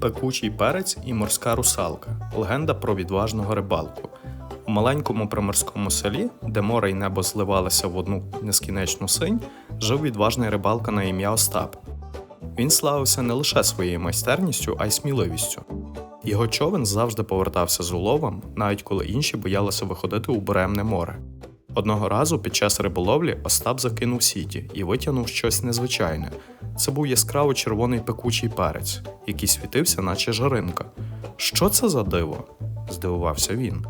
Пекучий перець і морська русалка легенда про відважного рибалку. У маленькому приморському селі, де море й небо зливалися в одну нескінченну синь, жив відважний рибалка на ім'я Остап. Він славився не лише своєю майстерністю, а й сміливістю. Його човен завжди повертався з уловом, навіть коли інші боялися виходити у буремне море. Одного разу під час риболовлі Остап закинув сіті і витягнув щось незвичайне. Це був яскраво червоний пекучий перець, який світився, наче жаринка. Що це за диво? здивувався він.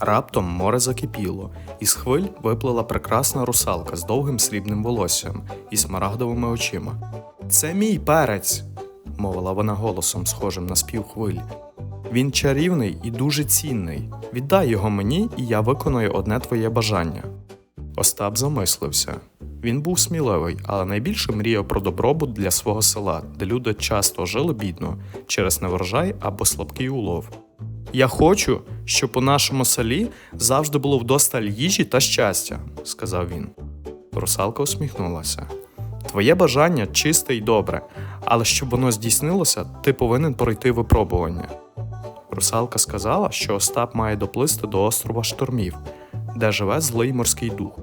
Раптом море закипіло, і з хвиль виплила прекрасна русалка з довгим срібним волоссям і смарагдовими очима. Це мій перець, мовила вона голосом, схожим на спів хвиль. Він чарівний і дуже цінний. Віддай його мені, і я виконую одне твоє бажання. Остап замислився. Він був сміливий, але найбільше мріяв про добробут для свого села, де люди часто жили бідно через неврожай або слабкий улов. Я хочу, щоб у нашому селі завжди було вдосталь їжі та щастя, сказав він. Русалка усміхнулася. Твоє бажання чисте й добре, але щоб воно здійснилося, ти повинен пройти випробування. Русалка сказала, що Остап має доплисти до острова штормів, де живе злий морський дух.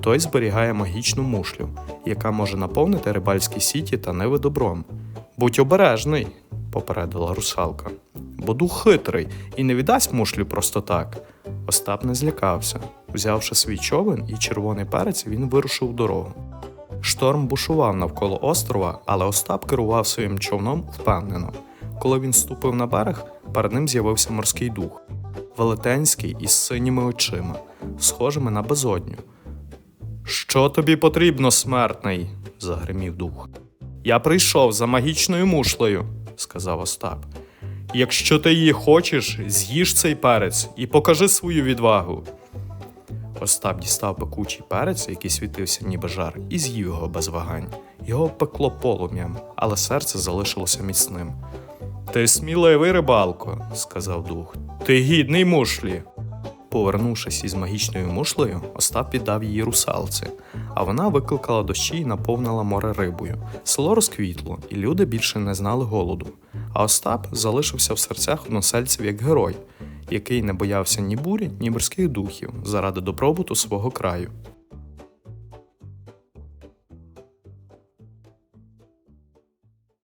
Той зберігає магічну мушлю, яка може наповнити рибальські сіті та ниви добром. Будь обережний, попередила русалка, бо дух хитрий і не віддасть мушлю просто так. Остап не злякався. Взявши свій човен і червоний перець, він вирушив у дорогу. Шторм бушував навколо острова, але Остап керував своїм човном впевнено. Коли він ступив на берег, перед ним з'явився морський дух, велетенський із синіми очима, схожими на безодню. Що тобі потрібно, смертний? загримів дух. Я прийшов за магічною мушлею, сказав Остап. Якщо ти її хочеш, з'їж цей перець і покажи свою відвагу. Остап дістав пекучий перець, який світився ніби жар, і з'їв його без вагань. Його пекло полум'ям, але серце залишилося міцним. Ти сміливий рибалко, сказав дух. Ти гідний мушлі. Повернувшись із магічною мушлею, Остап віддав її русалці, а вона викликала дощі і наповнила море рибою. Село розквітло, і люди більше не знали голоду. А Остап залишився в серцях односельців як герой, який не боявся ні бурі, ні морських духів заради добробуту свого краю.